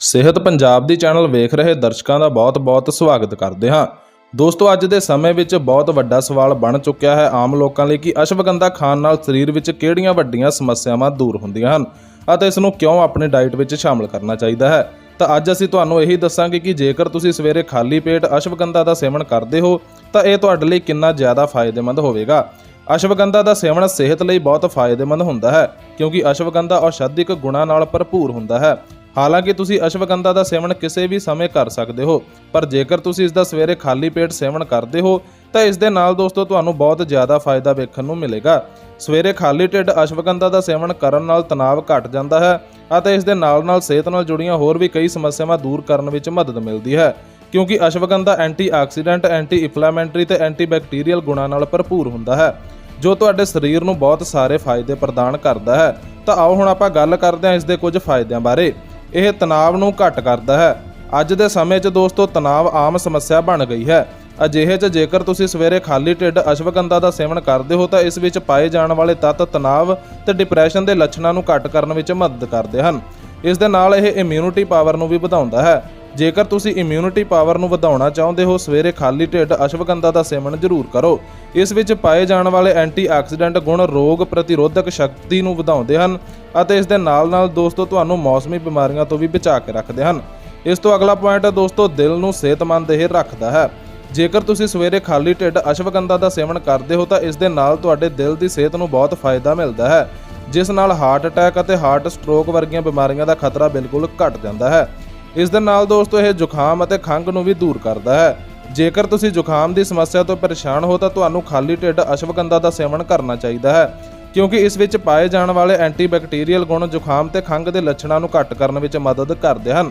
ਸਿਹਤ ਪੰਜਾਬ ਦੀ ਚੈਨਲ ਵੇਖ ਰਹੇ ਦਰਸ਼ਕਾਂ ਦਾ ਬਹੁਤ-ਬਹੁਤ ਸਵਾਗਤ ਕਰਦੇ ਹਾਂ। ਦੋਸਤੋ, ਅੱਜ ਦੇ ਸਮੇਂ ਵਿੱਚ ਬਹੁਤ ਵੱਡਾ ਸਵਾਲ ਬਣ ਚੁੱਕਿਆ ਹੈ ਆਮ ਲੋਕਾਂ ਲਈ ਕਿ ਅਸ਼ਵਗੰਧਾ ਖਾਣ ਨਾਲ ਸਰੀਰ ਵਿੱਚ ਕਿਹੜੀਆਂ ਵੱਡੀਆਂ ਸਮੱਸਿਆਵਾਂ ਦੂਰ ਹੁੰਦੀਆਂ ਹਨ ਅਤੇ ਇਸ ਨੂੰ ਕਿਉਂ ਆਪਣੀ ਡਾਈਟ ਵਿੱਚ ਸ਼ਾਮਲ ਕਰਨਾ ਚਾਹੀਦਾ ਹੈ? ਤਾਂ ਅੱਜ ਅਸੀਂ ਤੁਹਾਨੂੰ ਇਹੀ ਦੱਸਾਂਗੇ ਕਿ ਜੇਕਰ ਤੁਸੀਂ ਸਵੇਰੇ ਖਾਲੀ ਪੇਟ ਅਸ਼ਵਗੰਧਾ ਦਾ ਸੇਵਨ ਕਰਦੇ ਹੋ, ਤਾਂ ਇਹ ਤੁਹਾਡੇ ਲਈ ਕਿੰਨਾ ਜ਼ਿਆਦਾ ਫਾਇਦੇਮੰਦ ਹੋਵੇਗਾ? ਅਸ਼ਵਗੰਧਾ ਦਾ ਸੇਵਨ ਸਿਹਤ ਲਈ ਬਹੁਤ ਫਾਇਦੇਮੰਦ ਹੁੰਦਾ ਹੈ ਕਿਉਂਕਿ ਅਸ਼ਵਗੰਧਾ ਔਸ਼ਧਿਕ ਗੁਣਾਂ ਨਾਲ ਭਰਪੂਰ ਹੁੰਦਾ ਹੈ। ਹਾਲਾਂਕਿ ਤੁਸੀਂ ਅਸ਼ਵਗੰਧਾ ਦਾ ਸੇਵਨ ਕਿਸੇ ਵੀ ਸਮੇਂ ਕਰ ਸਕਦੇ ਹੋ, ਪਰ ਜੇਕਰ ਤੁਸੀਂ ਇਸ ਦਾ ਸਵੇਰੇ ਖਾਲੀ ਪੇਟ ਸੇਵਨ ਕਰਦੇ ਹੋ, ਤਾਂ ਇਸ ਦੇ ਨਾਲ ਦੋਸਤੋ ਤੁਹਾਨੂੰ ਬਹੁਤ ਜ਼ਿਆਦਾ ਫਾਇਦਾ ਵੇਖਣ ਨੂੰ ਮਿਲੇਗਾ। ਸਵੇਰੇ ਖਾਲੀ ਢਿੱਡ ਅਸ਼ਵਗੰਧਾ ਦਾ ਸੇਵਨ ਕਰਨ ਨਾਲ ਤਣਾਅ ਘਟ ਜਾਂਦਾ ਹੈ ਅਤੇ ਇਸ ਦੇ ਨਾਲ-ਨਾਲ ਸਿਹਤ ਨਾਲ ਜੁੜੀਆਂ ਹੋਰ ਵੀ ਕਈ ਸਮੱਸਿਆਵਾਂ ਦੂਰ ਕਰਨ ਵਿੱਚ ਮਦਦ ਮਿਲਦੀ ਹੈ, ਕਿਉਂਕਿ ਅਸ਼ਵਗੰਧਾ ਐਂਟੀਆਕਸੀਡੈਂਟ ਐਂਟੀ ਇਨਫਲੇਮੈਂਟਰੀ ਤੇ ਐਂਟੀਬੈਕਟੀਰੀਅਲ ਗੁਣਾਂ ਨਾਲ ਭਰਪੂਰ ਹੁੰਦਾ ਹੈ। ਜੋ ਤੁਹਾਡੇ ਸਰੀਰ ਨੂੰ ਬਹੁਤ ਸਾਰੇ ਫਾਇਦੇ ਪ੍ਰਦਾਨ ਕਰਦਾ ਹੈ। ਤਾਂ ਆਓ ਹੁਣ ਆਪਾਂ ਗੱਲ ਕਰਦੇ ਹਾਂ ਇਸ ਦੇ ਕੁਝ ਫਾਇਦਿਆਂ ਬਾਰੇ। ਇਹ ਤਣਾਅ ਨੂੰ ਘੱਟ ਕਰਦਾ ਹੈ। ਅੱਜ ਦੇ ਸਮੇਂ 'ਚ ਦੋਸਤੋ ਤਣਾਅ ਆਮ ਸਮੱਸਿਆ ਬਣ ਗਈ ਹੈ। ਅਜਿਹੇ 'ਚ ਜੇਕਰ ਤੁਸੀਂ ਸਵੇਰੇ ਖਾਲੀ ਢਿੱਡ ਅਸ਼ਵਗੰਧਾ ਦਾ ਸੇਵਨ ਕਰਦੇ ਹੋ, ਤਾਂ ਇਸ ਵਿੱਚ ਪਾਏ ਜਾਣ ਵਾਲੇ ਤੱਤ ਤਣਾਅ ਤੇ ਡਿਪਰੈਸ਼ਨ ਦੇ ਲੱਛਣਾਂ ਨੂੰ ਘੱਟ ਕਰਨ ਵਿੱਚ ਮਦਦ ਕਰਦੇ ਹਨ। ਇਸ ਦੇ ਨਾਲ ਇਹ ਇਮਿਊਨਿਟੀ ਪਾਵਰ ਨੂੰ ਵੀ ਵਧਾਉਂਦਾ ਹੈ। ਜੇਕਰ ਤੁਸੀਂ ਇਮਿਊਨਿਟੀ ਪਾਵਰ ਨੂੰ ਵਧਾਉਣਾ ਚਾਹੁੰਦੇ ਹੋ, ਸਵੇਰੇ ਖਾਲੀ ਢਿੱਡ ਅਸ਼ਵਗੰਧਾ ਦਾ ਸੇਵਨ ਜ਼ਰੂਰ ਕਰੋ। ਇਸ ਵਿੱਚ ਪਾਏ ਜਾਣ ਵਾਲੇ ਐਂਟੀਆਕਸੀਡੈਂਟ ਗੁਣ ਰੋਗ ਪ੍ਰਤੀਰੋਧਕ ਸ਼ਕਤੀ ਨੂੰ ਵਧਾਉਂਦੇ ਹਨ ਅਤੇ ਇਸ ਦੇ ਨਾਲ-ਨਾਲ ਦੋਸਤੋ, ਤੁਹਾਨੂੰ ਮੌਸਮੀ ਬਿਮਾਰੀਆਂ ਤੋਂ ਵੀ ਬਚਾ ਕੇ ਰੱਖਦੇ ਹਨ। ਇਸ ਤੋਂ ਅਗਲਾ ਪੁਆਇੰਟ ਹੈ ਦੋਸਤੋ, ਦਿਲ ਨੂੰ ਸਿਹਤਮੰਦ ਇਹ ਰੱਖਦਾ ਹੈ। ਜੇਕਰ ਤੁਸੀਂ ਸਵੇਰੇ ਖਾਲੀ ਢਿੱਡ ਅਸ਼ਵਗੰਧਾ ਦਾ ਸੇਵਨ ਕਰਦੇ ਹੋ, ਤਾਂ ਇਸ ਦੇ ਨਾਲ ਤੁਹਾਡੇ ਦਿਲ ਦੀ ਸਿਹਤ ਨੂੰ ਬਹੁਤ ਫਾਇਦਾ ਮਿਲਦਾ ਹੈ, ਜਿਸ ਨਾਲ ਹਾਰਟ ਅਟੈਕ ਅਤੇ ਹਾਰਟ ਸਟ੍ਰੋਕ ਵਰਗੀਆਂ ਬਿਮਾਰੀਆਂ ਦਾ ਖਤਰਾ ਬਿਲਕੁਲ ਘਟ ਜਾਂਦਾ ਹੈ। ਇਸ ਦੇ ਨਾਲ ਦੋਸਤੋ ਇਹ ਜ਼ੁਕਾਮ ਅਤੇ ਖੰਘ ਨੂੰ ਵੀ ਦੂਰ ਕਰਦਾ ਹੈ। ਜੇਕਰ ਤੁਸੀਂ ਜ਼ੁਕਾਮ ਦੀ ਸਮੱਸਿਆ ਤੋਂ ਪਰੇਸ਼ਾਨ ਹੋ ਤਾਂ ਤੁਹਾਨੂੰ ਖਾਲੀ ਢਿੱਡ ਅਸ਼ਵਗੰਧਾ ਦਾ ਸੇਵਨ ਕਰਨਾ ਚਾਹੀਦਾ ਹੈ, ਕਿਉਂਕਿ ਇਸ ਵਿੱਚ ਪਾਏ ਜਾਣ ਵਾਲੇ ਐਂਟੀਬੈਕਟੀਰੀਅਲ ਗੁਣ ਜ਼ੁਕਾਮ ਤੇ ਖੰਘ ਦੇ ਲੱਛਣਾਂ ਨੂੰ ਘੱਟ ਕਰਨ ਵਿੱਚ ਮਦਦ ਕਰਦੇ ਹਨ।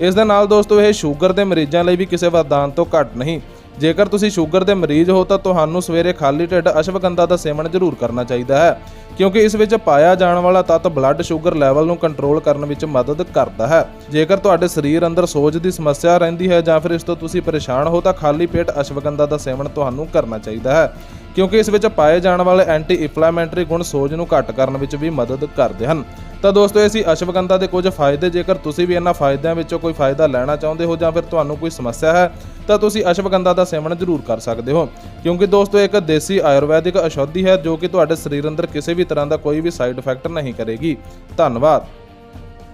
ਇਸ ਦੇ ਨਾਲ ਦੋਸਤੋ ਇਹ ਸ਼ੂਗਰ ਦੇ ਮਰੀਜ਼ਾਂ ਲਈ ਵੀ ਕਿਸੇ ਵਰਦਾਨ ਤੋਂ ਘੱਟ ਨਹੀਂ। ਜੇਕਰ ਤੁਸੀਂ ਸ਼ੂਗਰ ਦੇ ਮਰੀਜ਼ ਹੋ ਤਾਂ ਤੁਹਾਨੂੰ ਸਵੇਰੇ ਖਾਲੀ ਢਿੱਡ ਅਸ਼ਵਗੰਧਾ ਦਾ ਸੇਵਨ ਜ਼ਰੂਰ ਕਰਨਾ ਚਾਹੀਦਾ ਹੈ, ਕਿਉਂਕਿ ਇਸ ਵਿੱਚ ਪਾਇਆ ਜਾਣ ਵਾਲਾ ਤੱਤ ਬਲੱਡ ਸ਼ੂਗਰ ਲੈਵਲ ਨੂੰ ਕੰਟਰੋਲ ਕਰਨ ਵਿੱਚ ਮਦਦ ਕਰਦਾ ਹੈ। ਜੇਕਰ ਤੁਹਾਡੇ ਸਰੀਰ ਅੰਦਰ ਸੋਜ ਦੀ ਸਮੱਸਿਆ ਰਹਿੰਦੀ ਹੈ ਜਾਂ ਫਿਰ ਇਸ ਤੋਂ ਤੁਸੀਂ ਪਰੇਸ਼ਾਨ ਹੋ ਤਾਂ ਖਾਲੀ ਪੇਟ ਅਸ਼ਵਗੰਧਾ ਦਾ ਸੇਵਨ ਤੁਹਾਨੂੰ ਕਰਨਾ ਚਾਹੀਦਾ ਹੈ, ਕਿਉਂਕਿ ਇਸ ਵਿੱਚ ਪਾਏ ਜਾਣ ਵਾਲੇ ਐਂਟੀ ਇਨਫਲੇਮੈਂਟਰੀ ਗੁਣ ਸੋਜ ਨੂੰ ਘੱਟ ਕਰਨ ਵਿੱਚ ਵੀ ਮਦਦ ਕਰਦੇ ਹਨ। ਤਾਂ ਦੋਸਤੋ, ਇਹ ਸੀ ਅਸ਼ਵਗੰਧਾ ਦੇ ਕੁਝ ਫਾਇਦੇ। ਜੇਕਰ ਤੁਸੀਂ ਵੀ ਇਹਨਾਂ ਫਾਇਦਿਆਂ ਵਿੱਚੋਂ ਕੋਈ ਫਾਇਦਾ ਲੈਣਾ ਚਾਹੁੰਦੇ ਹੋ ਜਾਂ ਫਿਰ ਤੁਹਾਨੂੰ ਕੋਈ ਸਮੱਸਿਆ ਹੈ ਤਾਂ ਤੁਸੀਂ ਅਸ਼ਵਗੰਧਾ ਦਾ ਸੇਵਨ ਜ਼ਰੂਰ ਕਰ ਸਕਦੇ ਹੋ। ਕਿਉਂਕਿ ਦੋਸਤੋ, ਇੱਕ ਦੇਸੀ ਆਯੁਰਵੈਦਿਕ ਔਸ਼ਧੀ ਹੈ ਜੋ ਕਿ ਤੁਹਾਡੇ ਸਰੀਰ ਅੰਦਰ ਕਿਸੇ ਵੀ ਤਰ੍ਹਾਂ ਦਾ ਕੋਈ ਵੀ ਸਾਈਡ ਇਫੈਕਟ ਨਹੀਂ ਕਰੇਗੀ। ਧੰਨਵਾਦ।